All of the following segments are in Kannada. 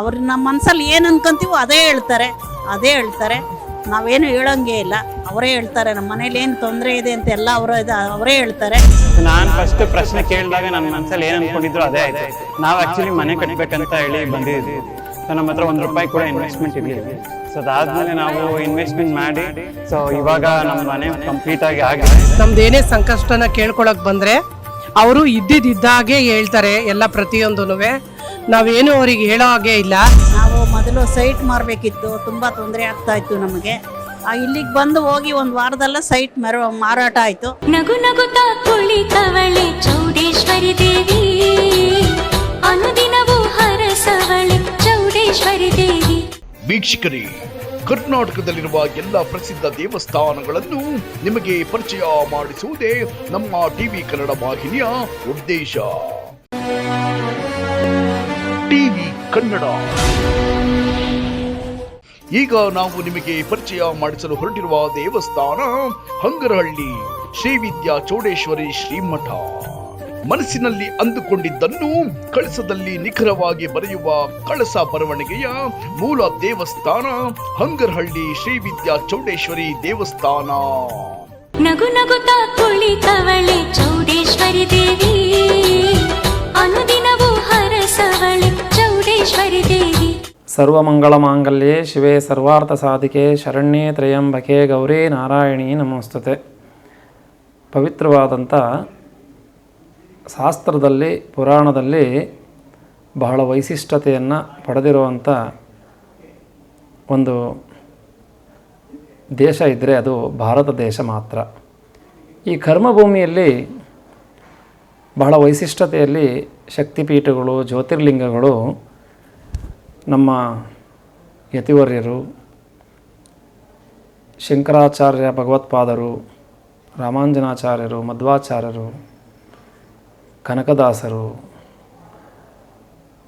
ಅವ್ರು ನಮ್ಮ ಮನಸ್ಸಲ್ಲಿ ಏನು ಅನ್ಕೊಂತೀವೋ ಅದೇ ಹೇಳ್ತಾರೆ ಅದೇ ಹೇಳ್ತಾರೆ. ನಾವೇನು ಹೇಳೋಂಗೆ ಇಲ್ಲ. ಅವರೇ ಹೇಳ್ತಾರೆ ನಮ್ಮ ಮನೇಲಿ ಏನು ತೊಂದರೆ ಇದೆ ಅಂತ ಎಲ್ಲ ಅವರ ಅವರೇ ಹೇಳ್ತಾರೆ. ನಾನು ಫಸ್ಟ್ ಪ್ರಶ್ನೆ ಕೇಳಿದಾಗ ನನ್ನ ಮನಸ್ಸಲ್ಲಿ ಏನು ಅನ್ಕೊಂಡಿದ್ರು ಅದೇ ಆಯ್ತು. ನಾವು ಆ್ಯಕ್ಚುಲಿ ಮನೆ ಕಟ್ಟಬೇಕಂತ ಹೇಳಿ ಬಂದಿದ್ದೀವಿ ಸೊ ನಮ್ಮ ಹತ್ರ ಒಂದು ರೂಪಾಯಿ ಕೂಡ ಇನ್ವೆಸ್ಟ್ಮೆಂಟ್ ಇರಲಿಲ್ಲ. ಸೊ ಅದಾದ್ಮೇಲೆ ನಾವು ಇನ್ವೆಸ್ಟ್ಮೆಂಟ್ ಮಾಡಿ ಸೊ ಇವಾಗ ನಮ್ಮ ಮನೆ ಕಂಪ್ಲೀಟ್ ಆಗಿ ನಮ್ದು ಏನೇ ಸಂಕಷ್ಟನ ಕೇಳ್ಕೊಳಕ್ ಬಂದ್ರೆ ಅವರು ಇದ್ದಿದ್ದಾಗೆ ಹೇಳ್ತಾರೆ ಎಲ್ಲ ಪ್ರತಿಯೊಂದೂ ನಾವೇನು ಅವರಿಗೆ ಹೇಳೋ ಹಾಗೆ ಇಲ್ಲ. ನಾವು ಮೊದಲು ಸೈಟ್ ಮಾರಬೇಕಿತ್ತು. ತುಂಬ ತೊಂದರೆ ಆಗ್ತಾ ಇತ್ತು ನಮಗೆ. ಇಲ್ಲಿಗೆ ಬಂದು ಹೋಗಿ ಒಂದು ವಾರದಲ್ಲ ಸೈಟ್ ಮೆರ ಮಾರಾಟ ಆಯಿತು. ನಗು ನಗುತ್ತಾ ಕುಳಿತವಳೆ ಚೌಡೇಶ್ವರಿ ದೇವಿ. ಅನುದಿನವೂ ಹರಸವಳೆ ಚೌಡೇಶ್ವರಿ ದೇವಿ. ವೀಕ್ಷಕರೇ ಕರ್ನಾಟಕದಲ್ಲಿರುವ ಎಲ್ಲ ಪ್ರಸಿದ್ಧ ದೇವಸ್ಥಾನಗಳನ್ನು ನಿಮಗೆ ಪರಿಚಯ ಮಾಡಿಸುವುದೇ ನಮ್ಮ ಟಿವಿ ಕನ್ನಡ ವಾಹಿನಿಯ ಉದ್ದೇಶ. ಕನ್ನಡ. ಈಗ ನಾವು ನಿಮಗೆ ಪರಿಚಯ ಮಾಡಿಸಲು ಹೊರಟಿರುವ ದೇವಸ್ಥಾನ ಹಂಗರಹಳ್ಳಿ ಶ್ರೀ ವಿದ್ಯಾ ಚೌಡೇಶ್ವರಿ ಶ್ರೀಮಠ. ಮನಸ್ಸಿನಲ್ಲಿ ಅಂದುಕೊಂಡಿದ್ದನ್ನು ಕಳಸದಲ್ಲಿ ನಿಖರವಾಗಿ ಬರೆಯುವ ಕಳಸ ಬರವಣಿಗೆಯ ಮೂಲ ದೇವಸ್ಥಾನ ಹಂಗರಹಳ್ಳಿ ಶ್ರೀ ವಿದ್ಯಾ ಚೌಡೇಶ್ವರಿ ದೇವಸ್ಥಾನ. ನಗು ನಗುತ್ತಾ ಕುಳಿತವಳೆ ಚೌಡೇಶ್ವರಿ ದೇವಿ. ಹರಸವಳೆ ಚೌಡೇಶ್ವರಿ ದೇವಿ ಸರ್ವಮಂಗಳ ಮಾಂಗಲ್ಯೆ ಶಿವೆ ಸರ್ವಾರ್ಥ ಸಾಧಿಕೆ ಶರಣ್ಯೇ ತ್ರಯಂಬಕೆ ಗೌರಿ ನಾರಾಯಣಿ ನಮಸ್ತುತೆ. ಪವಿತ್ರವಾದಂಥ ಶಾಸ್ತ್ರದಲ್ಲಿ, ಪುರಾಣದಲ್ಲಿ ಬಹಳ ವೈಶಿಷ್ಟ್ಯತೆಯನ್ನು ಪಡೆದಿರುವಂಥ ಒಂದು ದೇಶ ಇದ್ದರೆ ಅದು ಭಾರತ ದೇಶ ಮಾತ್ರ. ಈ ಕರ್ಮಭೂಮಿಯಲ್ಲಿ ಬಹಳ ವೈಶಿಷ್ಟ್ಯತೆಯಲ್ಲಿ ಶಕ್ತಿಪೀಠಗಳು, ಜ್ಯೋತಿರ್ಲಿಂಗಗಳು ನಮ್ಮ ಯತಿವರ್ಯರು, ಶಂಕರಾಚಾರ್ಯ ಭಗವತ್ಪಾದರು, ರಾಮಾಂಜನಾಚಾರ್ಯರು, ಮಧ್ವಾಚಾರ್ಯರು, ಕನಕದಾಸರು,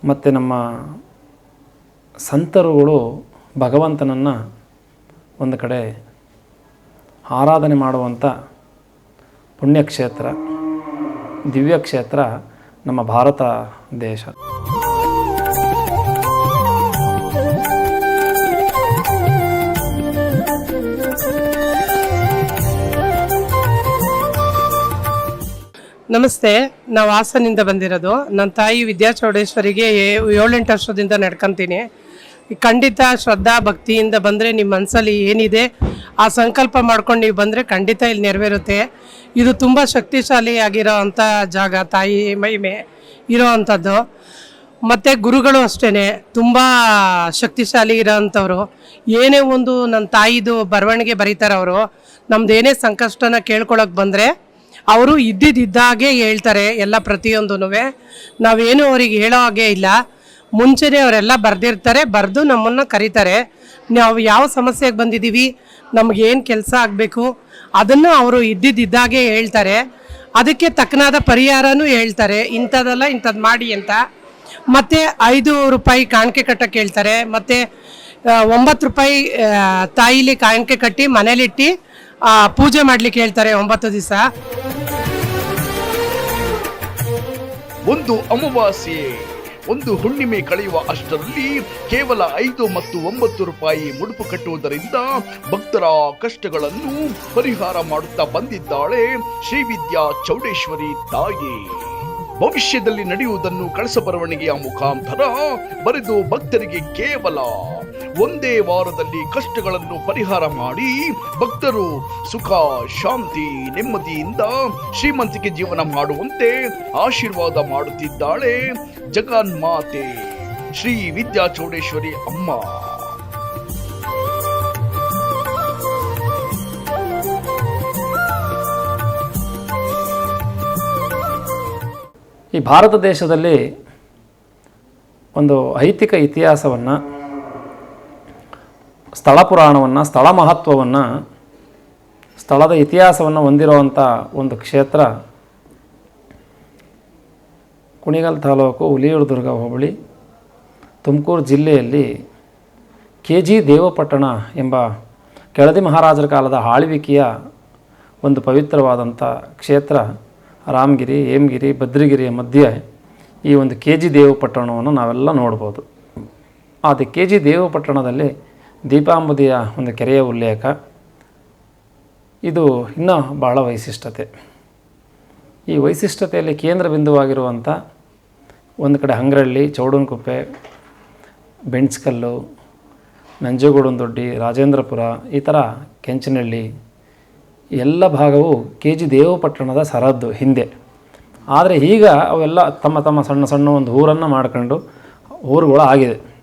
ಮತ್ತು ನಮ್ಮ ಸಂತರುಗಳು ಭಗವಂತನನ್ನು ಒಂದು ಕಡೆ ಆರಾಧನೆ ಮಾಡುವಂಥ ಪುಣ್ಯಕ್ಷೇತ್ರ, ದಿವ್ಯಕ್ಷೇತ್ರ ನಮ್ಮ ಭಾರತ ದೇಶ. ನಮಸ್ತೆ, ನಾವು ಹಾಸನಿಂದ ಬಂದಿರೋದು. ನನ್ನ ತಾಯಿ ವಿದ್ಯಾ ಚೌಡೇಶ್ವರಿಗೆ ಏಳೆಂಟು ವರ್ಷದಿಂದ ನಡ್ಕೊತೀನಿ. ಖಂಡಿತ ಶ್ರದ್ಧಾ, ಭಕ್ತಿಯಿಂದ ಬಂದರೆ ನಿಮ್ಮ ಮನಸ್ಸಲ್ಲಿ ಏನಿದೆ, ಆ ಸಂಕಲ್ಪ ಮಾಡ್ಕೊಂಡು ನೀವು ಬಂದರೆ ಖಂಡಿತ ಇಲ್ಲಿ ನೆರವೇರುತ್ತೆ. ಇದು ತುಂಬ ಶಕ್ತಿಶಾಲಿ ಆಗಿರೋ ಅಂಥ ಜಾಗ, ತಾಯಿ ಮಹಿಮೆ ಇರೋ ಅಂಥದ್ದು ಮತ್ತು ಗುರುಗಳು ಅಷ್ಟೇ ತುಂಬ ಶಕ್ತಿಶಾಲಿ ಇರೋ ಅಂಥವ್ರು ಏನೇ ಒಂದು ನನ್ನ ತಾಯಿದು ಬರವಣಿಗೆ ಬರೀತಾರೆ ಅವರು ನಮ್ದು ಏನೇ ಸಂಕಷ್ಟನ ಕೇಳ್ಕೊಳಕ್ಕೆ ಬಂದರೆ ಅವರು ಇದ್ದಿದ್ದಾಗೆ ಹೇಳ್ತಾರೆ ಎಲ್ಲ ಪ್ರತಿಯೊಂದೂ ನಾವೇನು ಅವ್ರಿಗೆ ಹೇಳೋ ಹಾಗೆ ಇಲ್ಲ. ಮುಂಚೆನೇ ಅವರೆಲ್ಲ ಬರೆದಿರ್ತಾರೆ, ಬರೆದು ನಮ್ಮನ್ನು ಕರೀತಾರೆ. ನಾವು ಯಾವ ಸಮಸ್ಯೆಗೆ ಬಂದಿದ್ದೀವಿ ನಮಗೇನು ಕೆಲಸ ಆಗಬೇಕು, ಅದನ್ನು ಅವರು ಇದ್ದಿದ್ದಾಗೆ ಹೇಳ್ತಾರೆ. ಅದಕ್ಕೆ ತಕ್ಕನಾದ ಪರಿಹಾರನೂ ಹೇಳ್ತಾರೆ. ಇಂಥದ್ದೆಲ್ಲ ಇಂಥದ್ದು ಮಾಡಿ ಅಂತ. ಮತ್ತು ಐದು ರೂಪಾಯಿ ಕಾಣಿಕೆ ಕಟ್ಟಕ್ಕೆ ಹೇಳ್ತಾರೆ. ಮತ್ತು ಒಂಬತ್ತು ರೂಪಾಯಿ ತಾಯಿಲಿ ಕಾಣಿಕೆ ಕಟ್ಟಿ ಮನೇಲಿಟ್ಟು ಪೂಜೆ ಮಾಡ್ಲಿಕ್ಕೆ ಹೇಳ್ತಾರೆ ಒಂಬತ್ತು ದಿವಸ. ಒಂದು ಅಮಾವಾಸ್ಯೆ, ಒಂದು ಹುಣ್ಣಿಮೆ ಕಳೆಯುವ ಅಷ್ಟರಲ್ಲಿ ಕೇವಲ ಐದು ಮತ್ತು ಒಂಬತ್ತು ರೂಪಾಯಿ ಮುಡುಪು ಕಟ್ಟುವುದರಿಂದ ಭಕ್ತರ ಕಷ್ಟಗಳನ್ನು ಪರಿಹಾರ ಮಾಡುತ್ತಾ ಬಂದಿದ್ದಾಳೆ ಶ್ರೀವಿದ್ಯಾ ಚೌಡೇಶ್ವರಿ ತಾಯಿ. ಭವಿಷ್ಯದಲ್ಲಿ ನಡೆಯುವುದನ್ನು ಕಳಸ ಬರವಣಿಗೆಯ ಮುಖಾಂತರ ಬರೆದು ಭಕ್ತರಿಗೆ ಕೇವಲ ಒಂದೇ ವಾರದಲ್ಲಿ ಕಷ್ಟಗಳನ್ನು ಪರಿಹಾರ ಮಾಡಿ ಭಕ್ತರು ಸುಖ, ಶಾಂತಿ, ನೆಮ್ಮದಿಯಿಂದ ಶ್ರೀಮಂತಿಕೆ ಜೀವನ ಮಾಡುವಂತೆ ಆಶೀರ್ವಾದ ಮಾಡುತ್ತಿದ್ದಾಳೆ ಜಗನ್ಮಾತೆ ಶ್ರೀ ವಿದ್ಯಾ ಚೌಡೇಶ್ವರಿ ಅಮ್ಮ. ಈ ಭಾರತ ದೇಶದಲ್ಲಿ ಒಂದು ಐತಿಕ ಇತಿಹಾಸವನ್ನು ಸ್ಥಳ ಪುರಾಣವನ್ನು, ಸ್ಥಳ ಮಹತ್ವವನ್ನು, ಸ್ಥಳದ ಇತಿಹಾಸವನ್ನು ಹೊಂದಿರುವಂಥ ಒಂದು ಕ್ಷೇತ್ರ ಕುಣಿಗಲ್ ತಾಲೂಕು ಹುಲಿಯೂರು ದುರ್ಗ ಹೋಬಳಿ, ತುಮಕೂರು ಜಿಲ್ಲೆಯಲ್ಲಿ ಕೆ ಜಿ ದೇವಪಟ್ಟಣ ಎಂಬ ಕೆಳದಿ ಮಹಾರಾಜರ ಕಾಲದ ಆಳ್ವಿಕೆಯ ಒಂದು ಪವಿತ್ರವಾದಂಥ ಕ್ಷೇತ್ರ, ರಾಮಗಿರಿ ಏಮಗಿರಿ ಭದ್ರಗಿರಿಯ ಮಧ್ಯೆ ಈ ಒಂದು ಕೆ ಜಿ ದೇವಪಟ್ಟಣವನ್ನು ನಾವೆಲ್ಲ ನೋಡ್ಬೋದು. ಅದು ಕೆ ಜಿ ದೇವಪಟ್ಟಣದಲ್ಲಿ ದೀಪಾಂಬುದಿಯ ಒಂದು ಕೆರೆಯ ಉಲ್ಲೇಖ. ಇದು ಇನ್ನೂ ಬಹಳ ವೈಶಿಷ್ಟ್ಯತೆ. ಈ ವೈಶಿಷ್ಟ್ಯತೆಯಲ್ಲಿ ಕೇಂದ್ರ ಬಿಂದುವಾಗಿರುವಂಥ ಒಂದು ಕಡೆ ಹಂಗ್ರಳ್ಳಿ, ಚೌಡನಕುಪ್ಪೆ, ಬೆಣ್ಸ್ಕಲ್ಲು, ನಂಜುಗೂಡನದೊಡ್ಡಿ, ರಾಜೇಂದ್ರಪುರ, ಈ ಥರ ಕೆಂಚನಹಳ್ಳಿ ಎಲ್ಲ ಭಾಗವು ಕೆ ಜಿ ದೇವಪಟ್ಟಣದ ಸರಹದ್ದು ಹಿಂದೆ. ಆದರೆ ಈಗ ಅವೆಲ್ಲ ತಮ್ಮ ತಮ್ಮ ಸಣ್ಣ ಸಣ್ಣ ಒಂದು ಊರನ್ನು ಮಾಡ್ಕೊಂಡು ಊರುಗಳು ಆಗಿದೆ.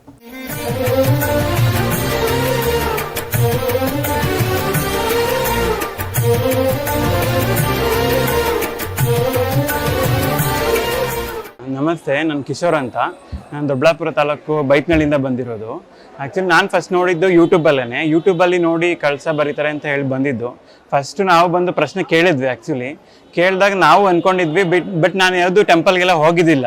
ನಮಸ್ತೆ, ನಾನು ಕಿಶೋರ್ ಅಂತ. ನಾನು ದೊಡ್ಡಬಳ್ಳಾಪುರ ತಾಲೂಕು ಬೈಕ್ನಳ್ಳಿಂದ ಬಂದಿರೋದು. ಆ್ಯಕ್ಚುಲಿ ನಾನು ಫಸ್ಟ್ ನೋಡಿದ್ದು ಯೂಟ್ಯೂಬಲ್ಲೇ ಯೂಟ್ಯೂಬಲ್ಲಿ ನೋಡಿ ಕಳಸ ಬರೀತಾರೆ ಅಂತ ಹೇಳಿ ಬಂದಿದ್ದು. ಫಸ್ಟ್ ನಾವು ಬಂದು ಪ್ರಶ್ನೆ ಕೇಳಿದ್ವಿ ಆ್ಯಕ್ಚುಲಿ ಕೇಳಿದಾಗ ನಾವು ಅಂದ್ಕೊಂಡಿದ್ವಿ ಬಿಟ್ ಬಟ್ ನಾನು ಯಾವುದು ಟೆಂಪಲ್ಗೆಲ್ಲ ಹೋಗಿದ್ದಿಲ್ಲ.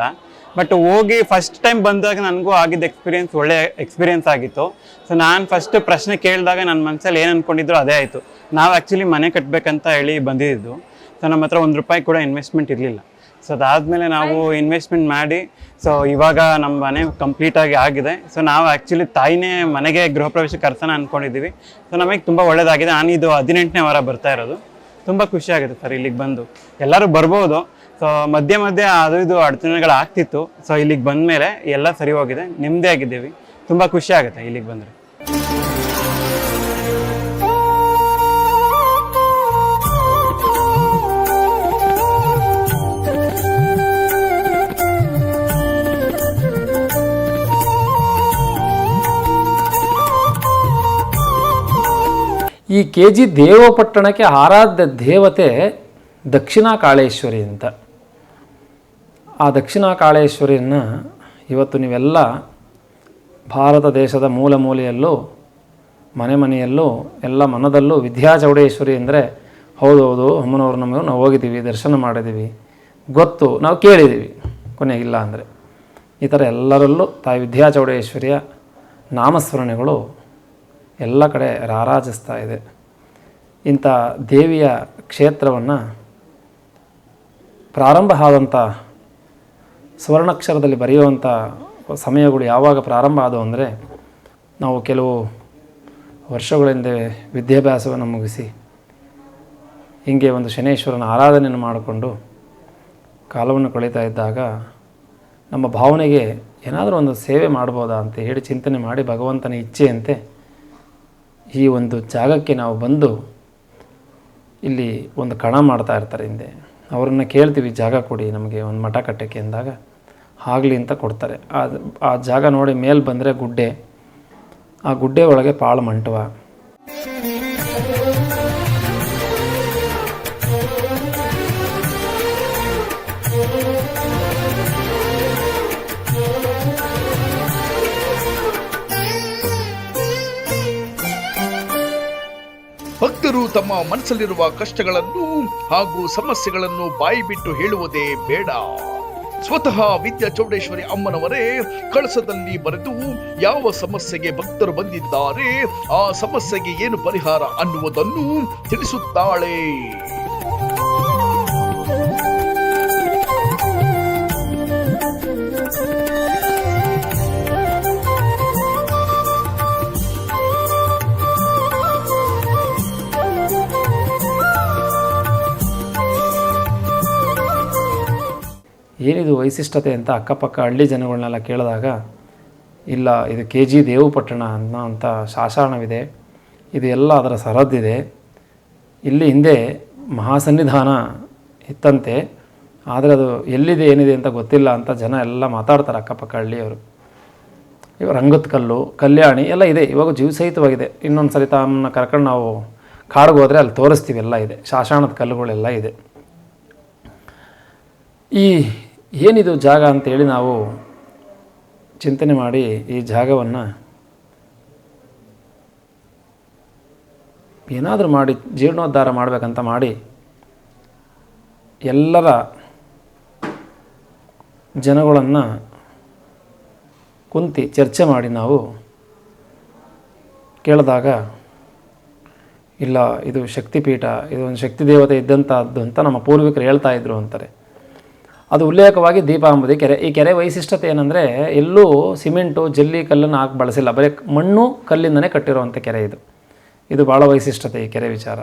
ಬಟ್ ಹೋಗಿ ಫಸ್ಟ್ ಟೈಮ್ ಬಂದಾಗ ನನಗೂ ಆಗಿದ್ದ ಎಕ್ಸ್ಪೀರಿಯನ್ಸ್ ಒಳ್ಳೆ ಎಕ್ಸ್ಪೀರಿಯನ್ಸ್ ಆಗಿತ್ತು. ಸೊ ನಾನು ಫಸ್ಟ್ ಪ್ರಶ್ನೆ ಕೇಳಿದಾಗ ನನ್ನ ಮನಸ್ಸಲ್ಲಿ ಏನು ಅಂದ್ಕೊಂಡಿದ್ರು ಅದೇ ಆಯಿತು. ನಾವು ಆ್ಯಕ್ಚುಲಿ ಮನೆ ಕಟ್ಟಬೇಕಂತ ಹೇಳಿ ಬಂದಿದ್ದು. ಸೊ ನಮ್ಮ ಹತ್ರ ಒಂದು ರೂಪಾಯಿ ಕೂಡ ಇನ್ವೆಸ್ಟ್ಮೆಂಟ್ ಇರಲಿಲ್ಲ. ಸೊ ಅದಾದಮೇಲೆ ನಾವು ಇನ್ವೆಸ್ಟ್ಮೆಂಟ್ ಮಾಡಿ ಸೊ ಇವಾಗ ನಮ್ಮ ಮನೆ ಕಂಪ್ಲೀಟಾಗಿ ಆಗಿದೆ. ಸೊ ನಾವು ಆ್ಯಕ್ಚುಲಿ ತಾಯಿನೇ ಮನೆಗೆ ಗೃಹ ಪ್ರವೇಶ ಕರ್ಸೋಣ ಅಂದ್ಕೊಂಡಿದ್ದೀವಿ ಸೊ ನಮಗೆ ತುಂಬ ಒಳ್ಳೆಯದಾಗಿದೆ ನಾನು ಇದು ಹದಿನೆಂಟನೇ ವಾರ ಬರ್ತಾ ಇರೋದು. ತುಂಬ ಖುಷಿ ಆಗುತ್ತೆ ಸರ್ ಇಲ್ಲಿಗೆ ಬಂದು. ಎಲ್ಲರೂ ಬರ್ಬೋದು. ಸೊ ಮಧ್ಯೆ ಮಧ್ಯೆ ಅದು ಇದು ಅಡಚಣೆಗಳು ಆಗ್ತಿತ್ತು ಸೊ ಇಲ್ಲಿಗೆ ಬಂದ ಮೇಲೆ ಎಲ್ಲ ಸರಿ ಹೋಗಿದೆ. ನೆಮ್ಮದಿ ಆಗಿದ್ದೀವಿ ತುಂಬ ಖುಷಿ ಆಗುತ್ತೆ ಇಲ್ಲಿಗೆ ಬಂದರೆ. ಈ ಕೆ ಜಿ ದೇವಪಟ್ಟಣಕ್ಕೆ ಆರಾಧ್ಯ ದೇವತೆ ದಕ್ಷಿಣ ಕಾಳೇಶ್ವರಿ ಅಂತ. ಆ ದಕ್ಷಿಣ ಕಾಳೇಶ್ವರಿಯನ್ನು ಇವತ್ತು ನೀವೆಲ್ಲ ಭಾರತ ದೇಶದ ಮೂಲ ಮೂಲೆಯಲ್ಲೂ ಮನೆ ಮನೆಯಲ್ಲೂ, ಎಲ್ಲ ಮನದಲ್ಲೂ ವಿದ್ಯಾ ಚೌಡೇಶ್ವರಿ ಅಂದರೆ ಹೌದು ಹೌದು, ಅಮ್ಮನವ್ರು ನಮಗೆ ನಾವು ಹೋಗಿದ್ದೀವಿ, ದರ್ಶನ ಮಾಡಿದ್ದೀವಿ, ಗೊತ್ತು, ನಾವು ಕೇಳಿದ್ದೀವಿ ಕೊನೆಗಿಲ್ಲ ಅಂದರೆ. ಈ ಥರ ಎಲ್ಲರಲ್ಲೂ ತಾಯಿ ವಿದ್ಯಾ ಚೌಡೇಶ್ವರಿಯ ನಾಮಸ್ಮರಣೆಗಳು ಎಲ್ಲ ಕಡೆ ರಾರಾಜಿಸ್ತಾ ಇದೆ. ಇಂಥ ದೇವಿಯ ಕ್ಷೇತ್ರವನ್ನು ಪ್ರಾರಂಭ ಆದಂಥ ಸುವರ್ಣಾಕ್ಷರದಲ್ಲಿ ಬರೆಯುವಂಥ ಸಮಯಗಳು ಯಾವಾಗ ಪ್ರಾರಂಭ ಆದವು ಅಂದರೆ ನಾವು ಕೆಲವು ವರ್ಷಗಳ ಹಿಂದೆ ವಿದ್ಯಾಭ್ಯಾಸವನ್ನು ಮುಗಿಸಿ ಹೀಗೆ ಒಂದು ಶನೇಶ್ವರನ ಆರಾಧನೆಯನ್ನು ಮಾಡಿಕೊಂಡು ಕಾಲವನ್ನು ಕಳೀತಾ ಇದ್ದಾಗ ನಮ್ಮ ಭಾವನೆಗೆ ಏನಾದರೂ ಒಂದು ಸೇವೆ ಮಾಡ್ಬೋದಾ ಅಂತ ಹೇಳಿ ಚಿಂತನೆ ಮಾಡಿ ಭಗವಂತನ ಇಚ್ಛೆಯಂತೆ ಈ ಒಂದು ಜಾಗಕ್ಕೆ ನಾವು ಬಂದು ಇಲ್ಲಿ ಒಂದು ಕಣ ಮಾಡ್ತಾ ಇರ್ತಾರೆ ಹಿಂದೆ. ಅವರನ್ನು ಕೇಳ್ತೀವಿ, ಜಾಗ ಕೊಡಿ, ನಮಗೆ ಒಂದು ಮಠ ಕಟ್ಟಕ್ಕೆ ಅಂದಾಗ ಆಗಲಿ ಅಂತ ಕೊಡ್ತಾರೆ. ಆ ಆ ಜಾಗ ನೋಡಿ ಮೇಲೆ ಬಂದರೆ ಗುಡ್ಡೆ. ಆ ಗುಡ್ಡೆ ಒಳಗೆ ಪಾಳು ಮಂಟಪ ಭಕ್ತರು ತಮ್ಮ ಮನಸ್ಸಲ್ಲಿರುವ ಕಷ್ಟಗಳನ್ನು ಹಾಗೂ ಸಮಸ್ಯೆಗಳನ್ನು ಬಾಯಿ ಬಿಟ್ಟು ಹೇಳುವುದೇ ಬೇಡ. ಸ್ವತಃ ವಿದ್ಯಾ ಚೌಡೇಶ್ವರಿ ಅಮ್ಮನವರೇ, ಕಳಸದಲ್ಲಿ ಬರೆದು ಯಾವ ಸಮಸ್ಯೆಗೆ ಭಕ್ತರು ಬಂದಿದ್ದಾರೆ, ಆ ಸಮಸ್ಯೆಗೆ ಏನು ಪರಿಹಾರ ಅನ್ನುವುದನ್ನು ತಿಳಿಸುತ್ತಾಳೆ. ಏನಿದು ವೈಶಿಷ್ಟ್ಯತೆ ಅಂತ ಅಕ್ಕಪಕ್ಕ ಹಳ್ಳಿ ಜನಗಳನ್ನೆಲ್ಲ ಕೇಳಿದಾಗ, ಇಲ್ಲ, ಇದು ಕೆ ಜಿ ದೇವಪಟ್ಟಣ ಅನ್ನೋ ಅಂಥ ಶಾಸನವಿದೆ, ಇದು ಎಲ್ಲ ಅದರ ಸರಹದ್ದಿದೆ ಇಲ್ಲಿ ಹಿಂದೆ ಮಹಾಸನ್ನಿಧಾನ ಇತ್ತಂತೆ, ಆದರೆ ಅದು ಎಲ್ಲಿದೆ, ಏನಿದೆ ಅಂತ ಗೊತ್ತಿಲ್ಲ ಅಂತ ಜನ ಎಲ್ಲ ಮಾತಾಡ್ತಾರೆ ಅಕ್ಕಪಕ್ಕ ಹಳ್ಳಿಯವರು. ರಂಗದ ಕಲ್ಲು, ಕಲ್ಯಾಣಿ ಎಲ್ಲ ಇದೆ, ಇವಾಗ ಜೀವಸಹಿತವಾಗಿದೆ ಇನ್ನೊಂದು ಸರಿ ತಮ್ಮನ್ನ ಕರ್ಕೊಂಡು ನಾವು ಕಾಡಿಗೆ ಹೋದರೆ ಅಲ್ಲಿ ತೋರಿಸ್ತೀವಿ, ಎಲ್ಲ ಇದೆ. ಶಾಸನದ ಕಲ್ಲುಗಳೆಲ್ಲ ಇದೆ. ಈ ಏನಿದು ಜಾಗ ಅಂತೇಳಿ ನಾವು ಚಿಂತನೆ ಮಾಡಿ ಈ ಜಾಗವನ್ನು ಏನಾದರೂ ಮಾಡಿ ಜೀರ್ಣೋದ್ಧಾರ ಮಾಡಬೇಕಂತ ಮಾಡಿ ಎಲ್ಲರ ಜನಗಳನ್ನು ಕುಂತಿ ಚರ್ಚೆ ಮಾಡಿ ನಾವು ಕೇಳಿದಾಗ, ಇಲ್ಲ, ಇದು ಶಕ್ತಿಪೀಠ, ಇದು ಒಂದು ಶಕ್ತಿ ದೇವತೆ ಇದ್ದಂಥದ್ದು ಅಂತ ನಮ್ಮ ಪೂರ್ವಿಕರು ಹೇಳ್ತಾ ಇದ್ರು ಅಂತಾರೆ. ಅದು ಉಲ್ಲೇಖವಾಗಿ ದೀಪಾಂಬುದಿ ಕೆರೆ. ಈ ಕೆರೆ ವೈಶಿಷ್ಟ್ಯತೆ ಏನಂದರೆ ಎಲ್ಲೂ ಸಿಮೆಂಟು, ಜಲ್ಲಿ ಕಲ್ಲನ್ನು ಹಾಕಿ ಬಳಸಿಲ್ಲ. ಬರೀ ಮಣ್ಣು ಕಲ್ಲಿಂದನೇ ಕಟ್ಟಿರುವಂಥ ಕೆರೆ ಇದು. ಇದು ಭಾಳ ವೈಶಿಷ್ಟ್ಯತೆ ಈ ಕೆರೆ ವಿಚಾರ.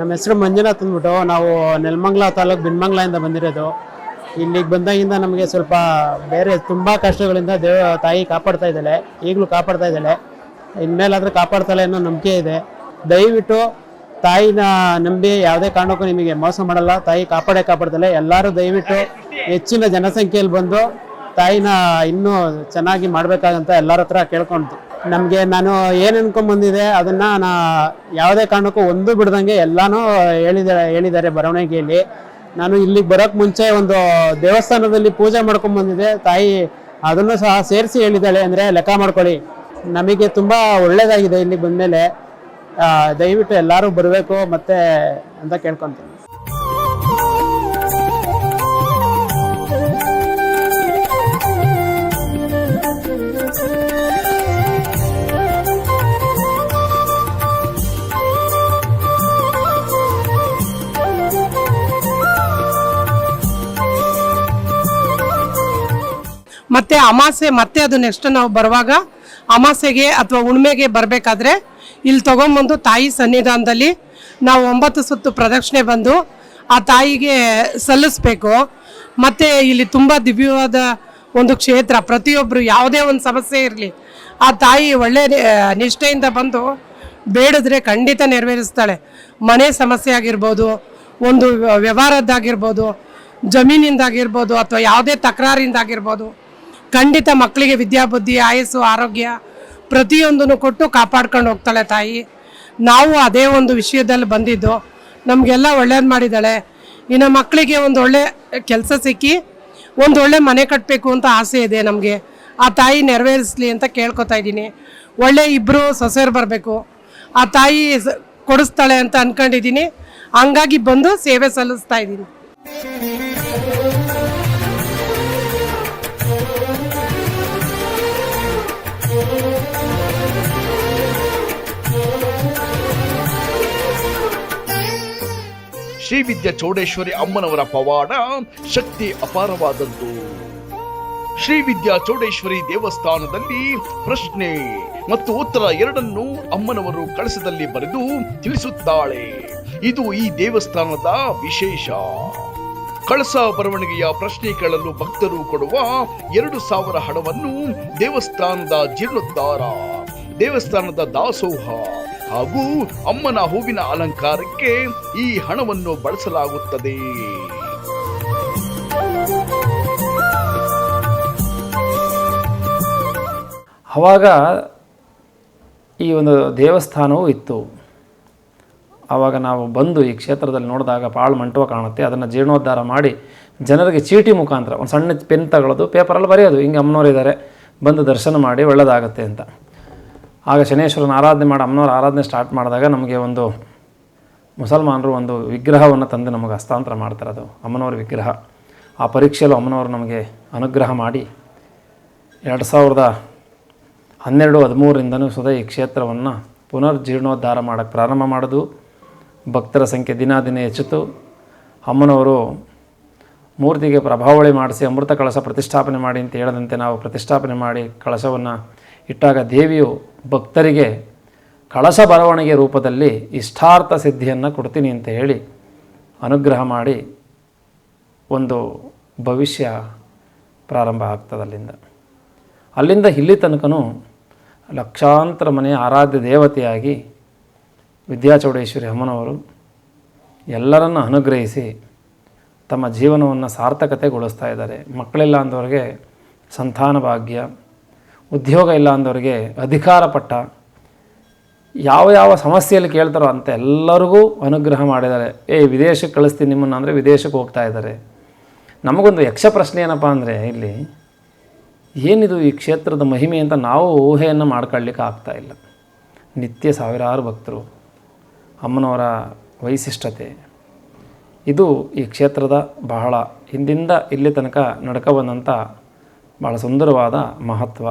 ನಮ್ಮ ಹೆಸರು ಮಂಜುನಾಥ್ ಅಂದ್ಬಿಟ್ಟು, ನಾವು ನೆಲಮಂಗ್ಲ ತಾಲೂಕು ಬಿನ್ಮಂಗ್ಲದಿಂದ ಬಂದಿರೋದು. ಇಲ್ಲಿಗೆ ಬಂದಾಗಿಂದ ನಮಗೆ ಸ್ವಲ್ಪ ಬೇರೆ ತುಂಬ ಕಷ್ಟಗಳಿಂದ ದೇವ, ತಾಯಿ ಕಾಪಾಡ್ತಾ ಇದ್ದಾಳೆ, ಈಗಲೂ ಕಾಪಾಡ್ತಾ ಇದ್ದಾಳೆ. ಇನ್ಮೇಲಾದರೂ ಕಾಪಾಡ್ತಾಳೆ ಅನ್ನೋ ನಂಬಿಕೆ ಇದೆ. ದಯವಿಟ್ಟು ತಾಯಿನ ನಂಬಿ ಯಾವುದೇ ಕಾರಣಕ್ಕೂ ನಿಮಗೆ ಮೋಸ ಮಾಡಲ್ಲ, ತಾಯಿ ಕಾಪಾಡೇ ಕಾಪಾಡ್ತಾಳೆ. ಎಲ್ಲರೂ ದಯವಿಟ್ಟು ಹೆಚ್ಚಿನ ಜನಸಂಖ್ಯೆಯಲ್ಲಿ ಬಂದು ತಾಯಿನ ಇನ್ನೂ ಚೆನ್ನಾಗಿ ಮಾಡಬೇಕಾದಂತ ಎಲ್ಲರ ಹತ್ರ ಕೇಳ್ಕೊಂತು ನಮಗೆ ನಾನು ಏನು ಅನ್ಕೊಂಡ್ಬಂದಿದೆ ಅದನ್ನು ನಾ ಯಾವುದೇ ಕಾರಣಕ್ಕೂ ಒಂದು ಬಿಡ್ದಂಗೆ ಎಲ್ಲನೂ ಹೇಳಿದ್ದಾರೆ ಹೇಳಿದ್ದಾರೆ ಬರವಣಿಗೆಯಲ್ಲಿ. ನಾನು ಇಲ್ಲಿಗೆ ಬರೋಕ್ಕೆ ಮುಂಚೆ ಒಂದು ದೇವಸ್ಥಾನದಲ್ಲಿ ಪೂಜೆ ಮಾಡ್ಕೊಂಡು ಬಂದಿದ್ದೆ ತಾಯಿ ಅದನ್ನು ಸಹ ಸೇರಿಸಿ ಹೇಳಿದ್ದಾಳೆ ಅಂದರೆ ಲೆಕ್ಕ ಮಾಡ್ಕೊಳ್ಳಿ. ನಮಗೆ ತುಂಬ ಒಳ್ಳೆಯದಾಗಿದೆ ಇಲ್ಲಿಗೆ ಬಂದಮೇಲೆ. ದಯವಿಟ್ಟು ಎಲ್ಲರೂ ಬರಬೇಕು ಮತ್ತೆ ಅಂತ ಕೇಳ್ಕೊತೀನಿ. ಮತ್ತೆ ಅಮಾಸೆ, ಮತ್ತೆ ಅದು ನೆಕ್ಸ್ಟ್ ನಾವು ಬರುವಾಗ ಅಮಾಸೆಗೆ ಅಥವಾ ಉಣ್ಮೆಗೆ ಬರಬೇಕಾದ್ರೆ ಇಲ್ಲಿ ತೊಗೊಂಬಂದು ತಾಯಿ ಸನ್ನಿಧಾನದಲ್ಲಿ ನಾವು ಒಂಬತ್ತು ಸುತ್ತು ಪ್ರದಕ್ಷಿಣೆ ಬಂದು ಆ ತಾಯಿಗೆ ಸಲ್ಲಿಸ್ಬೇಕು. ಮತ್ತು ಇಲ್ಲಿ ತುಂಬ ದಿವ್ಯವಾದ ಒಂದು ಕ್ಷೇತ್ರ. ಪ್ರತಿಯೊಬ್ಬರು ಯಾವುದೇ ಒಂದು ಸಮಸ್ಯೆ ಇರಲಿ, ಆ ತಾಯಿ ಒಳ್ಳೆ ನಿಷ್ಠೆಯಿಂದ ಬಂದು ಬೇಡಿದ್ರೆ ಖಂಡಿತ ನೆರವೇರಿಸ್ತಾಳೆ. ಮನೆ ಸಮಸ್ಯೆ ಆಗಿರ್ಬೋದು, ಒಂದು ವ್ಯ- ವ್ಯವಹಾರದ್ದಾಗಿರ್ಬೋದು, ಜಮೀನಿಂದಾಗಿರ್ಬೋದು ಅಥವಾ ಯಾವುದೇ ತಕರಾರಿಂದಾಗಿರ್ಬೋದು ಖಂಡಿತ ಮಕ್ಕಳಿಗೆ ವಿದ್ಯಾಬುದ್ಧಿ ಆಯಸ್ಸು, ಆರೋಗ್ಯ ಪ್ರತಿಯೊಂದನ್ನು ಕೊಟ್ಟು ಕಾಪಾಡ್ಕೊಂಡು ಹೋಗ್ತಾಳೆ ತಾಯಿ. ನಾವು ಅದೇ ಒಂದು ವಿಷಯದಲ್ಲಿ ಬಂದಿದ್ದು. ನಮಗೆಲ್ಲ ಒಳ್ಳೇದು ಮಾಡಿದ್ದಾಳೆ. ಇನ್ನು ಮಕ್ಕಳಿಗೆ ಒಂದು ಒಳ್ಳೆ ಕೆಲಸ ಸಿಕ್ಕಿ ಒಂದು ಒಳ್ಳೆ ಮನೆ ಕಟ್ಟಬೇಕು ಅಂತ ಆಸೆ ಇದೆ ನಮಗೆ. ಆ ತಾಯಿ ನೆರವೇರಿಸಲಿ ಅಂತ ಕೇಳ್ಕೊತಾ ಇದ್ದೀನಿ. ಒಳ್ಳೆ ಇಬ್ಬರು ಸೊಸೆಯರು ಬರಬೇಕು. ಆ ತಾಯಿ ಕೊಡಿಸ್ತಾಳೆ ಅಂತ ಅಂದ್ಕೊಂಡಿದ್ದೀನಿ ಹಂಗಾಗಿ ಬಂದು ಸೇವೆ ಸಲ್ಲಿಸ್ತಾ ಇದ್ದೀನಿ. ಶ್ರೀ ವಿದ್ಯಾ ಚೌಡೇಶ್ವರಿ ಅಮ್ಮನವರ ಪವಾಡ, ಶಕ್ತಿ ಅಪಾರವಾದದ್ದು ಶ್ರೀ ವಿದ್ಯಾ ಚೌಡೇಶ್ವರಿ ದೇವಸ್ಥಾನದಲ್ಲಿ ಪ್ರಶ್ನೆ ಮತ್ತು ಉತ್ತರ ಎರಡನ್ನು ಅಮ್ಮನವರು ಕಳಸದಲ್ಲಿ ಬರೆದು ತಿಳಿಸುತ್ತಾಳೆ. ಇದು ಈ ದೇವಸ್ಥಾನದ ವಿಶೇಷ. ಕಳಸ ಬರವಣಿಗೆಯ ಪ್ರಶ್ನೆ ಕೇಳಲು ಭಕ್ತರು ಕೊಡುವ ಎರಡು ಸಾವಿರ ಹಣವನ್ನು ದೇವಸ್ಥಾನದ ಜೀರ್ಣೋದ್ಧಾರ, ದೇವಸ್ಥಾನದ ದಾಸೋಹ ಹಾಗೂ ಅಮ್ಮನ ಹೂವಿನ ಅಲಂಕಾರಕ್ಕೆ ಈ ಹಣವನ್ನು ಬಳಸಲಾಗುತ್ತದೆ. ಆವಾಗ ಈ ಒಂದು ದೇವಸ್ಥಾನವೂ ಇತ್ತು. ಆವಾಗ ನಾವು ಬಂದು ಈ ಕ್ಷೇತ್ರದಲ್ಲಿ ನೋಡಿದಾಗ ಪಾಳು ಮಂಟಪ ಕಾಣುತ್ತೆ. ಅದನ್ನು ಜೀರ್ಣೋದ್ಧಾರ ಮಾಡಿ ಜನರಿಗೆ ಚೀಟಿ ಮುಖಾಂತರ, ಒಂದು ಸಣ್ಣ ಪೆನ್ ತಗೊಳ್ಳೋದು ಪೇಪರಲ್ಲಿ ಬರೆಯೋದು, ಹಿಂಗೆ ಅಮ್ಮನವ್ರು ಇದ್ದಾರೆ ಬಂದು ದರ್ಶನ ಮಾಡಿ ಒಳ್ಳೆಯದಾಗತ್ತೆ ಅಂತ. ಆಗ ಶನೇಶ್ವರನ ಆರಾಧನೆ ಮಾಡಿ, ಅಮ್ಮನವ್ರ ಆರಾಧನೆ ಸ್ಟಾರ್ಟ್ ಮಾಡಿದಾಗ ನಮಗೆ ಒಂದು ಮುಸಲ್ಮಾನರು ಒಂದು ವಿಗ್ರಹವನ್ನು ತಂದು ನಮಗೆ ಹಸ್ತಾಂತರ ಮಾಡ್ತಾರೆ ಅದು, ಅಮ್ಮನವ್ರ ವಿಗ್ರಹ. ಆ ಪರೀಕ್ಷೆಯಲ್ಲೂ ಅಮ್ಮನವರು ನಮಗೆ ಅನುಗ್ರಹ ಮಾಡಿ ಎರಡು ಸಾವಿರದ ಹನ್ನೆರಡು, ಹದಿಮೂರರಿಂದನೂ ಸದಾ ಈ ಕ್ಷೇತ್ರವನ್ನು ಪುನರ್ಜೀರ್ಣೋದ್ಧಾರ ಮಾಡೋಕ್ಕೆ ಪ್ರಾರಂಭ ಮಾಡೋದು. ಭಕ್ತರ ಸಂಖ್ಯೆ ದಿನ ದಿನ ಹೆಚ್ಚಿತು ಅಮ್ಮನವರು ಮೂರ್ತಿಗೆ ಪ್ರಭಾವಳಿ ಮಾಡಿಸಿ ಅಮೃತ ಕಳಶ ಪ್ರತಿಷ್ಠಾಪನೆ ಮಾಡಿ ಅಂತ ಹೇಳದಂತೆ ನಾವು ಪ್ರತಿಷ್ಠಾಪನೆ ಮಾಡಿ ಕಳಶವನ್ನು ಇಟ್ಟಾಗ ದೇವಿಯು ಭಕ್ತರಿಗೆ ಕಳಸ ಬರವಣಿಗೆ ರೂಪದಲ್ಲಿ ಇಷ್ಟಾರ್ಥ ಸಿದ್ಧಿಯನ್ನು ಕೊಡ್ತೀನಿ ಅಂತ ಹೇಳಿ ಅನುಗ್ರಹ ಮಾಡಿ ಒಂದು ಭವಿಷ್ಯ ಪ್ರಾರಂಭ ಆಗ್ತದೆ ಅಲ್ಲಿಂದ. ಅಲ್ಲಿಂದ ಇಲ್ಲಿ ತನಕನೂ ಲಕ್ಷಾಂತರ ಮನೆಯ ಆರಾಧ್ಯ ದೇವತೆಯಾಗಿ ವಿದ್ಯಾಚೌಡೇಶ್ವರಿ ಅಮ್ಮನವರು ಎಲ್ಲರನ್ನು ಅನುಗ್ರಹಿಸಿ ತಮ್ಮ ಜೀವನವನ್ನು ಸಾರ್ಥಕತೆಗೊಳಿಸ್ತಾ ಇದ್ದಾರೆ. ಮಕ್ಕಳಿಲ್ಲ ಅಂದವ್ರಿಗೆ ಸಂತಾನ ಭಾಗ್ಯ ಉದ್ಯೋಗ ಇಲ್ಲ ಅಂದವ್ರಿಗೆ ಅಧಿಕಾರ ಪಟ್ಟ ಯಾವ ಯಾವ ಸಮಸ್ಯೆಯಲ್ಲಿ ಕೇಳ್ತಾರೋ ಅಂತ ಎಲ್ಲರಿಗೂ ಅನುಗ್ರಹ ಮಾಡಿದ್ದಾರೆ. ಏ, ವಿದೇಶಕ್ಕೆ ಕಳಿಸ್ತೀನಿ ನಿಮ್ಮನ್ನು ಅಂದರೆ ವಿದೇಶಕ್ಕೆ ಹೋಗ್ತಾ ಇದ್ದಾರೆ. ನಮಗೊಂದು ಯಕ್ಷ ಪ್ರಶ್ನೆ ಏನಪ್ಪ ಅಂದರೆ ಇಲ್ಲಿ ಏನಿದು ಈ ಕ್ಷೇತ್ರದ ಮಹಿಮೆ ಅಂತ ನಾವು ಊಹೆಯನ್ನು ಮಾಡ್ಕೊಳ್ಳಿಕ್ಕೆ ಆಗ್ತಾ ಇಲ್ಲ. ನಿತ್ಯ ಸಾವಿರಾರು ಭಕ್ತರು, ಅಮ್ಮನವರ ವೈಶಿಷ್ಟ್ಯತೆ. ಇದು ಈ ಕ್ಷೇತ್ರದ ಬಹಳ ಹಿಂದಿಂದ ಇಲ್ಲಿ ತನಕ ನಡ್ಕ ಬಂದಂಥ ಭಾಳ ಸುಂದರವಾದ ಮಹತ್ವ.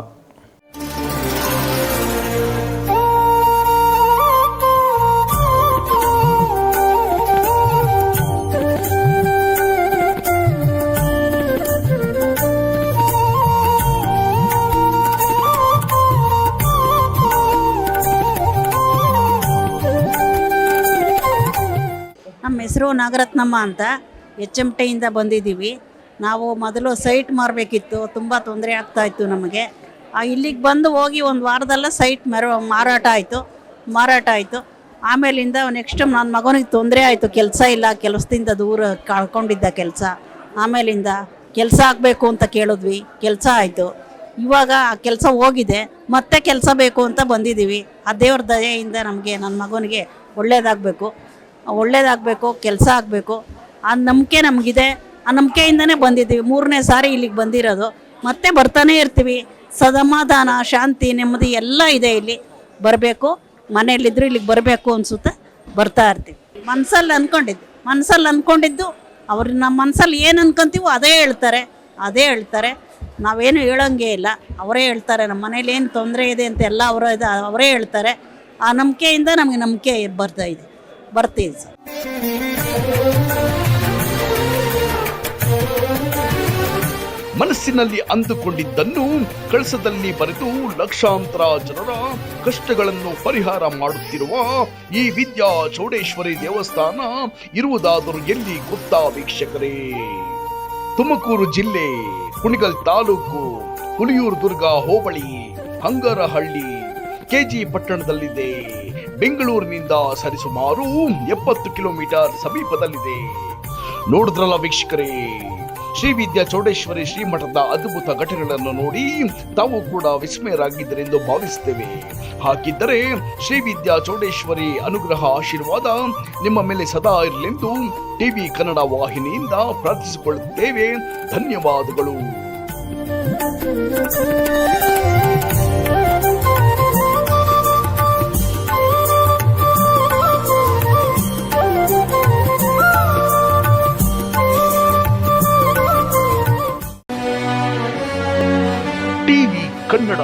ಹೆಸರು ನಾಗರತ್ನಮ್ಮ ಅಂತ ಎಚ್ ಎಂ ಟಿಯಿಂದ ಬಂದಿದ್ದೀವಿ. ನಾವು ಮೊದಲು ಸೈಟ್ ಮಾರಬೇಕಿತ್ತು, ತುಂಬ ತೊಂದರೆ ಆಗ್ತಾಯಿತ್ತು ನಮಗೆ. ಇಲ್ಲಿಗೆ ಬಂದು ಹೋಗಿ ಒಂದು ವಾರದಲ್ಲ ಸೈಟ್ ಮೆರ, ಮಾರಾಟ ಆಯಿತು ಮಾರಾಟ ಆಯಿತು. ಆಮೇಲಿಂದ ನೆಕ್ಸ್ಟ್ ನನ್ನ ಮಗನಿಗೆ ತೊಂದರೆ ಆಯಿತು, ಕೆಲಸ ಇಲ್ಲ, ಕೆಲಸದಿಂದ ದೂರ ಕಳ್ಕೊಂಡಿದ್ದ ಕೆಲಸ. ಆಮೇಲಿಂದ ಕೆಲಸ ಆಗಬೇಕು ಅಂತ ಕೇಳಿದ್ವಿ, ಕೆಲಸ ಆಯಿತು. ಇವಾಗ ಆ ಕೆಲಸ ಹೋಗಿದೆ, ಮತ್ತೆ ಕೆಲಸ ಬೇಕು ಅಂತ ಬಂದಿದ್ದೀವಿ. ಆ ದೇವ್ರ ದಯೆಯಿಂದ ನಮಗೆ ನನ್ನ ಮಗನಿಗೆ ಒಳ್ಳೇದಾಗಬೇಕು. ಒಳ್ಳೇದಾಗಬೇಕು, ಕೆಲಸ ಆಗಬೇಕು. ಆ ನಂಬಿಕೆ ನಮಗಿದೆ. ಆ ನಂಬಿಕೆಯಿಂದನೇ ಬಂದಿದ್ದೀವಿ. ಮೂರನೇ ಸಾರಿ ಇಲ್ಲಿಗೆ ಬಂದಿರೋದು. ಮತ್ತೆ ಬರ್ತಾನೆ ಇರ್ತೀವಿ. ಸಮಾಧಾನ, ಶಾಂತಿ, ನೆಮ್ಮದಿ ಎಲ್ಲ ಇದೆ ಇಲ್ಲಿ. ಬರಬೇಕು. ಮನೆಯಲ್ಲಿದ್ದರೂ ಇಲ್ಲಿಗೆ ಬರಬೇಕು ಅನಿಸುತ್ತೆ. ಬರ್ತಾ ಇರ್ತೀವಿ. ಮನಸ್ಸಲ್ಲಿ ಅಂದ್ಕೊಂಡಿದ್ದು ಮನಸ್ಸಲ್ಲಿ ಅಂದ್ಕೊಂಡಿದ್ದು ಅವ್ರು ನಮ್ಮ ಮನಸ್ಸಲ್ಲಿ ಏನು ಅನ್ಕೊಂತೀವೋ ಅದೇ ಹೇಳ್ತಾರೆ. ಅದೇ ಹೇಳ್ತಾರೆ. ನಾವೇನು ಹೇಳೋಂಗೆ ಇಲ್ಲ. ಅವರೇ ಹೇಳ್ತಾರೆ. ನಮ್ಮ ಮನೇಲಿ ಏನು ತೊಂದರೆ ಇದೆ ಅಂತ ಎಲ್ಲ ಅವರ ಅವರೇ ಹೇಳ್ತಾರೆ. ಆ ನಂಬಿಕೆಯಿಂದ ನಮಗೆ ನಂಬಿಕೆ ಬರ್ತಾ ಇದೆ. ಬರ್ತೀವಿ ಸರ್. ಮನಸ್ಸಿನಲ್ಲಿ ಅಂದುಕೊಂಡಿದ್ದನ್ನು ಕಳಸದಲ್ಲಿ ಬರೆದು ಲಕ್ಷಾಂತರ ಜನರ ಕಷ್ಟಗಳನ್ನು ಪರಿಹಾರ ಮಾಡುತ್ತಿರುವ ಈ ವಿದ್ಯಾ ಚೌಡೇಶ್ವರಿ ದೇವಸ್ಥಾನ ಇರುವುದಾದರೂ ಎಲ್ಲಿ ಗೊತ್ತಾ ವೀಕ್ಷಕರೇ? ತುಮಕೂರು ಜಿಲ್ಲೆ, ಕುಣಿಗಲ್ ತಾಲೂಕು, ಹುಲಿಯೂರು ದುರ್ಗ ಹೋಬಳಿ, ಹಂಗರಹಳ್ಳಿ, ಕೆಜಿ ಪಟ್ಟಣದಲ್ಲಿದೆ. ಬೆಂಗಳೂರಿನಿಂದ ಸರಿಸುಮಾರು ಎಪ್ಪತ್ತು ಕಿಲೋಮೀಟರ್ ಸಮೀಪದಲ್ಲಿದೆ. ನೋಡಿದ್ರಲ್ಲ ವೀಕ್ಷಕರೇ, ಶ್ರೀ ವಿದ್ಯಾ ಚೌಡೇಶ್ವರಿ ಶ್ರೀಮಠದ ಅದ್ಭುತ ಘಟನೆಗಳನ್ನು ನೋಡಿ ತಾವು ಕೂಡ ವಿಸ್ಮಯರಾಗಿದ್ದರೆಂದು ಭಾವಿಸುತ್ತೇವೆ. ಹಾಗಿದ್ದರೆ ಶ್ರೀ ವಿದ್ಯಾ ಚೌಡೇಶ್ವರಿ ಅನುಗ್ರಹ ಆಶೀರ್ವಾದ ನಿಮ್ಮ ಮೇಲೆ ಸದಾ ಇರಲೆಂದು ಟಿವಿ ಕನ್ನಡ ವಾಹಿನಿಯಿಂದ ಪ್ರಾರ್ಥಿಸಿಕೊಳ್ಳುತ್ತೇವೆ. ಧನ್ಯವಾದಗಳು. ಟಿವಿ ಕನ್ನಡ